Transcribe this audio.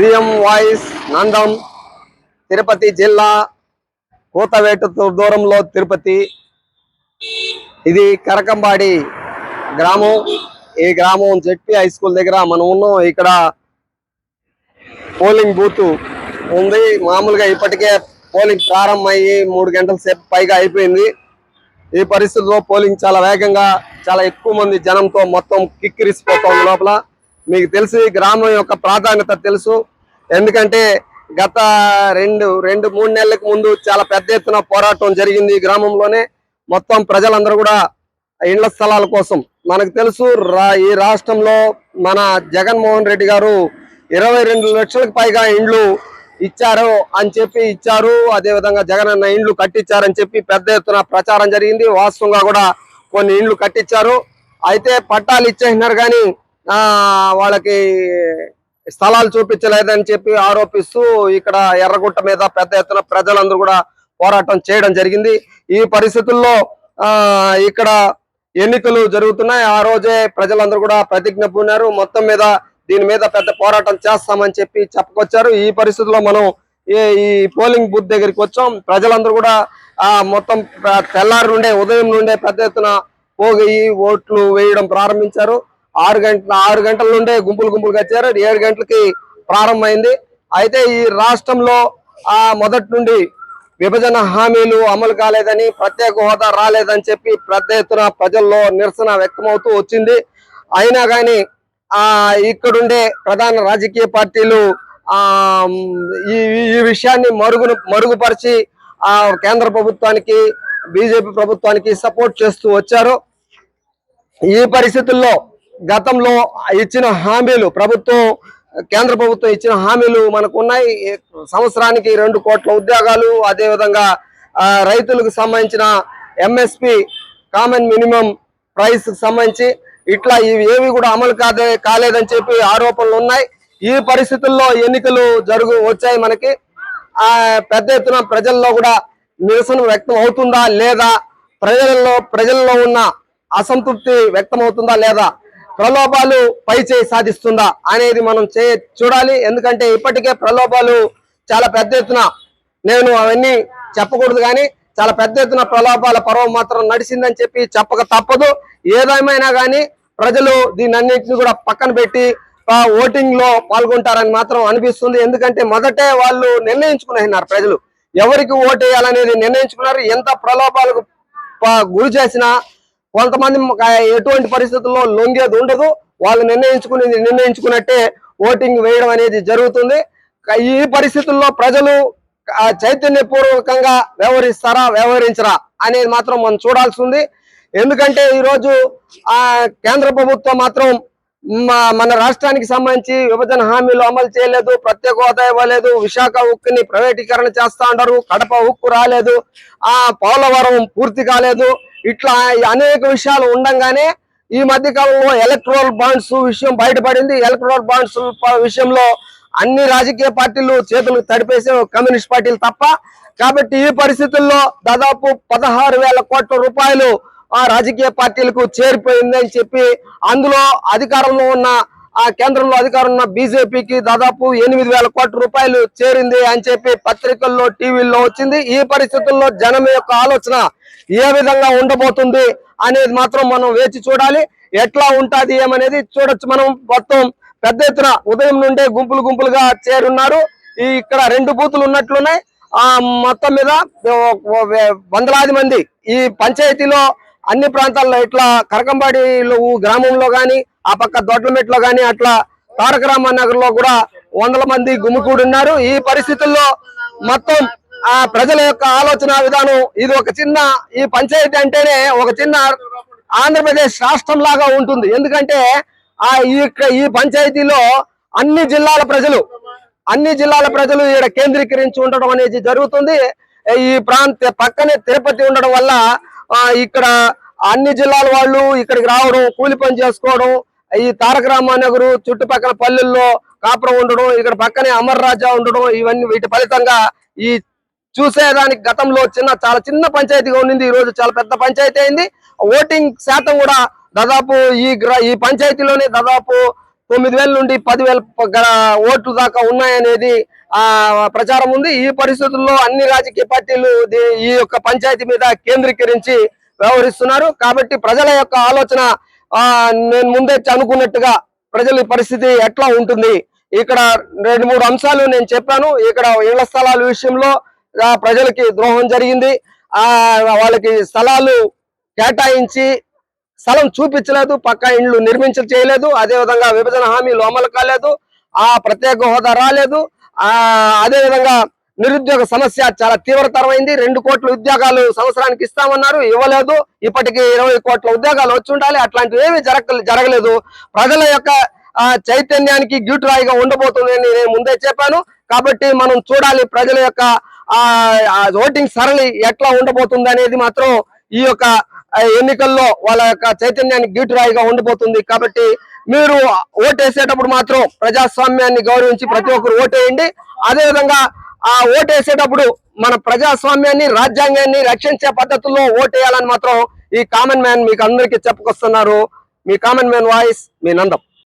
CM voice Nandam Tirupati జిల్లా కూతవేటు దూరంలో తిరుపతి. ఇది కరకంబాడి గ్రామం. ఈ గ్రామం జెడ్పీ హై స్కూల్ దగ్గర మనం ఉన్నాం. ఇక్కడ పోలింగ్ బూత్ ఉంది. మామూలుగా ఇప్పటికే పోలింగ్ ప్రారంభమయ్యి మూడు గంటల సేపు పైగా అయిపోయింది. ఈ పరిస్థితుల్లో పోలింగ్ చాలా వేగంగా చాలా ఎక్కువ మంది జనంతో మొత్తం కిక్కిరిసిపోతాం లోపల. మీకు తెలిసి గ్రామం యొక్క ప్రాధాన్యత తెలుసు. ఎందుకంటే గత రెండు రెండు మూడు నెలలకు ముందు చాలా పెద్ద ఎత్తున పోరాటం జరిగింది ఈ గ్రామంలోనే. మొత్తం ప్రజలందరూ కూడా ఇండ్ల స్థలాల కోసం. మనకు తెలుసు రా- ఈ రాష్ట్రంలో మన జగన్మోహన్ రెడ్డి గారు ఇరవై రెండు లక్షలకు పైగా ఇండ్లు ఇచ్చారు అని చెప్పి ఇచ్చారు. అదేవిధంగా జగన్ అన్న ఇండ్లు కట్టించారని చెప్పి పెద్ద ఎత్తున ప్రచారం జరిగింది. వాస్తవంగా కూడా కొన్ని ఇండ్లు కట్టించారు అయితే పట్టాలు ఇచ్చేసినారు కానీ వాళ్ళకి స్థలాలు చూపించలేదని చెప్పి ఆరోపిస్తూ ఇక్కడ ఎర్రగుట్ట మీద పెద్ద ఎత్తున ప్రజలందరూ కూడా పోరాటం చేయడం జరిగింది. ఈ పరిస్థితుల్లో ఇక్కడ ఎన్నికలు జరుగుతున్నాయి. ఆ రోజే ప్రజలందరూ కూడా ప్రతిజ్ఞ పూనారు. మొత్తం మీద దీని మీద పెద్ద పోరాటం చేస్తామని చెప్పి చెప్పుకొచ్చారు. ఈ పరిస్థితుల్లో మనం ఈ- ఈ పోలింగ్ బూత్ దగ్గరికి వచ్చాం. ప్రజలందరూ కూడా ఆ మొత్తం తెల్లారు నుండే ఉదయం నుండే పెద్ద ఎత్తున పోగి ఓట్లు వేయడం ప్రారంభించారు. ఆరు గంటల ఆరు గంటల నుండే గుంపులు గుంపులుగా వచ్చారు ఏడు గంటలకి ప్రారంభమైంది. అయితే ఈ రాష్ట్రంలో ఆ మొదటి నుండి విభజన హామీలు అమలు కాలేదని ప్రత్యేక హోదా రాలేదని చెప్పి పెద్ద ఎత్తున ప్రజల్లో నిరసన వ్యక్తమవుతూ వచ్చింది. అయినా కానీ ఆ ఇక్కడుండే ప్రధాన రాజకీయ పార్టీలు ఆ ఈ ఈ విషయాన్ని మరుగును మరుగుపరిచి ఆ కేంద్ర ప్రభుత్వానికి బీజేపీ ప్రభుత్వానికి సపోర్ట్ చేస్తూ వచ్చారు. ఈ పరిస్థితుల్లో గతంలో ఇచ్చిన హామీలు ప్రభుత్వం కేంద్ర ప్రభుత్వం ఇచ్చిన హామీలు మనకు ఉన్నాయి సంవత్సరానికి రెండు కోట్ల ఉద్యోగాలు అదేవిధంగా రైతులకు సంబంధించిన ఎంఎస్పి కామన్ మినిమం ప్రైస్కి సంబంధించి ఇట్లా ఇవి ఏవి కూడా అమలు కాదే కాలేదని చెప్పి ఆరోపణలు ఉన్నాయి. ఈ పరిస్థితుల్లో ఎన్నికలు జరుగు వచ్చాయి మనకి. పెద్ద ఎత్తున ప్రజల్లో కూడా నిరసన వ్యక్తం అవుతుందా లేదా? ప్రజలలో ప్రజల్లో ఉన్న అసంతృప్తి వ్యక్తం అవుతుందా లేదా? ప్రలోభాలు పై చేయి సాధిస్తుందా అనేది మనం చే చూడాలి. ఎందుకంటే ఇప్పటికే ప్రలోభాలు చాలా పెద్ద ఎత్తున నేను అవన్నీ చెప్పకూడదు కానీ చాలా పెద్ద ఎత్తున ప్రలోభాల పర్వం మాత్రం నడిచిందని చెప్పి చెప్పక తప్పదు. ఏదేమైనా కానీ ప్రజలు దీని అన్నింటిని కూడా పక్కన పెట్టి ఓటింగ్లో పాల్గొంటారని మాత్రం అనిపిస్తుంది. ఎందుకంటే మొదటే వాళ్ళు నిర్ణయించుకున్నారు ప్రజలు. ఎవరికి ఓటు వేయాలనేది నిర్ణయించుకున్నారు. ఎంత ప్రలోభాలకు ప- గురి చేసినా కొంతమంది ఎటువంటి పరిస్థితుల్లో లొంగేది ఉండదు. వాళ్ళు నిర్ణయించుకుని నిర్ణయించుకున్నట్టే ఓటింగ్ వేయడం అనేది జరుగుతుంది. ఈ పరిస్థితుల్లో ప్రజలు చైతన్యపూర్వకంగా వ్యవహరిస్తారా వ్యవహరించరా అనేది మాత్రం మనం చూడాల్సి ఉంది ఎందుకంటే ఈరోజు ఆ కేంద్ర ప్రభుత్వం మాత్రం మన రాష్ట్రానికి సంబంధించి విభజన హామీలు అమలు చేయలేదు ప్రత్యేక హోదా ఇవ్వలేదు విశాఖ ఉక్కుని ప్రైవేటీకరణ చేస్తా ఉన్నారు కడప ఉక్కు రాలేదు ఆ పోలవరం పూర్తి కాలేదు. ఇట్లా అనేక విషయాలు ఉండగానే ఈ మధ్య కాలంలో ఎలక్ట్రల్ బాండ్స్ విషయం బయటపడింది. ఎలక్ట్రల్ బాండ్స్ విషయంలో అన్ని రాజకీయ పార్టీలు చేతులు తడిపేసే కమ్యూనిస్ట్ పార్టీలు తప్ప కాబట్టి ఈ పరిస్థితుల్లో దాదాపు పదహారు వేల కోట్ల రూపాయలు ఆ రాజకీయ పార్టీలకు చేరిపోయిందని చెప్పి అందులో అధికారంలో ఉన్న ఆ కేంద్రంలో అధికారం ఉన్న బీజేపీకి దాదాపు ఎనిమిది వేల కోట్ల రూపాయలు చేరింది అని చెప్పి పత్రికల్లో టీవీల్లో వచ్చింది. ఈ పరిస్థితుల్లో జనం యొక్క ఆలోచన ఏ విధంగా ఉండబోతుంది అనేది మాత్రం మనం వేచి చూడాలి. ఎట్లా ఉంటుంది ఏమనేది చూడొచ్చు మనం. మొత్తం పెద్ద ఎత్తున ఉదయం నుండే గుంపులు గుంపులుగా చేరున్నారు. ఈ ఇక్కడ రెండు బూతులు ఉన్నట్లున్నాయి. ఆ మొత్తం మీద వందలాది మంది ఈ పంచాయతీలో అన్ని ప్రాంతాల్లో ఇట్లా కరకంబాడిలో గ్రామంలో కానీ ఆ పక్క దొడ్లమెట్లో కానీ అట్లా తారక రామనగర్లో కూడా వందల మంది గుమికూడి ఉన్నారు ఈ పరిస్థితుల్లో మొత్తం ఆ ప్రజల యొక్క ఆలోచన విధానం ఇది ఒక చిన్న ఈ పంచాయతీ అంటేనే ఒక చిన్న ఆంధ్రప్రదేశ్ రాష్ట్రం లాగా ఉంటుంది. ఎందుకంటే ఆ ఈ ఈ పంచాయతీలో అన్ని జిల్లాల ప్రజలు అన్ని జిల్లాల ప్రజలు ఇక్కడ కేంద్రీకరించి ఉండడం అనేది జరుగుతుంది. ఈ ప్రాంత పక్కనే తిరుపతి ఉండడం వల్ల ఇక్కడ అన్ని జిల్లాల వాళ్ళు ఇక్కడికి రావడం కూలి పని చేసుకోవడం ఈ తారక రామానగరు చుట్టుపక్కల పల్లెల్లో కాపురం ఉండడం ఇక్కడ పక్కనే అమర్ రాజా ఉండడం ఇవన్నీ వీటి ఫలితంగా ఈ చూసేదానికి గతంలో చిన్న చాలా చిన్న పంచాయతీగా ఉండింది. ఈ రోజు చాలా పెద్ద పంచాయతీ అయింది. ఓటింగ్ శాతం కూడా దాదాపు ఈ గ్రా ఈ పంచాయతీలోనే దాదాపు తొమ్మిది వేల నుండి పదివేల గ- ఓట్లు దాకా ఉన్నాయనేది ఆ ప్రచారం ఉంది. ఈ పరిస్థితుల్లో అన్ని రాజకీయ పార్టీలు ఈ యొక్క పంచాయతీ మీద కేంద్రీకరించి వ్యవహరిస్తున్నారు. కాబట్టి ప్రజల యొక్క ఆలోచన నేను ముందే అనుకున్నట్టుగా ప్రజల పరిస్థితి ఎట్లా ఉంటుంది? ఇక్కడ రెండు మూడు అంశాలు నేను చెప్పాను. ఇక్కడ ఇళ్ళ స్థలాల విషయంలో ప్రజలకి ద్రోహం జరిగింది. ఆ వాళ్ళకి స్థలాలు కేటాయించి స్థలం చూపించలేదు పక్కా ఇండ్లు నిర్మించ చేయలేదు అదే విధంగా విభజన హామీలు అమలు కాలేదు ఆ ప్రత్యేక హోదా రాలేదు ఆ అదేవిధంగా నిరుద్యోగ సమస్య చాలా తీవ్రతరమైంది రెండు కోట్ల ఉద్యోగాలు సంవత్సరానికి ఇస్తామన్నారు ఇవ్వలేదు ఇప్పటికి ఇరవై కోట్ల ఉద్యోగాలు వచ్చి ఉండాలి అట్లాంటివి ఏమీ జరగ జరగలేదు. ప్రజల యొక్క చైతన్యానికి గ్యూట్రాయిగా ఉండబోతుంది నేను ముందే చెప్పాను కాబట్టి మనం చూడాలి ప్రజల యొక్క ఆ ఓటింగ్ సరళి ఎట్లా ఉండబోతుంది అనేది మాత్రం ఈ యొక్క ఎన్నికల్లో వాళ్ళ యొక్క చైతన్యానికి గీటురాయిగా ఉండిపోతుంది. కాబట్టి మీరు ఓటేసేటప్పుడు మాత్రం ప్రజాస్వామ్యాన్ని గౌరవించి ప్రతి ఒక్కరు ఓటేయండి. అదేవిధంగా ఆ ఓటేసేటప్పుడు మన ప్రజాస్వామ్యాన్ని రాజ్యాంగాన్ని రక్షించే పద్ధతుల్లో ఓటేయాలని మాత్రం ఈ కామన్ మ్యాన్ మీకు అందరికీ చెప్పుకొస్తున్నారు. మీ కామన్ మ్యాన్ వాయిస్ మీ నందం.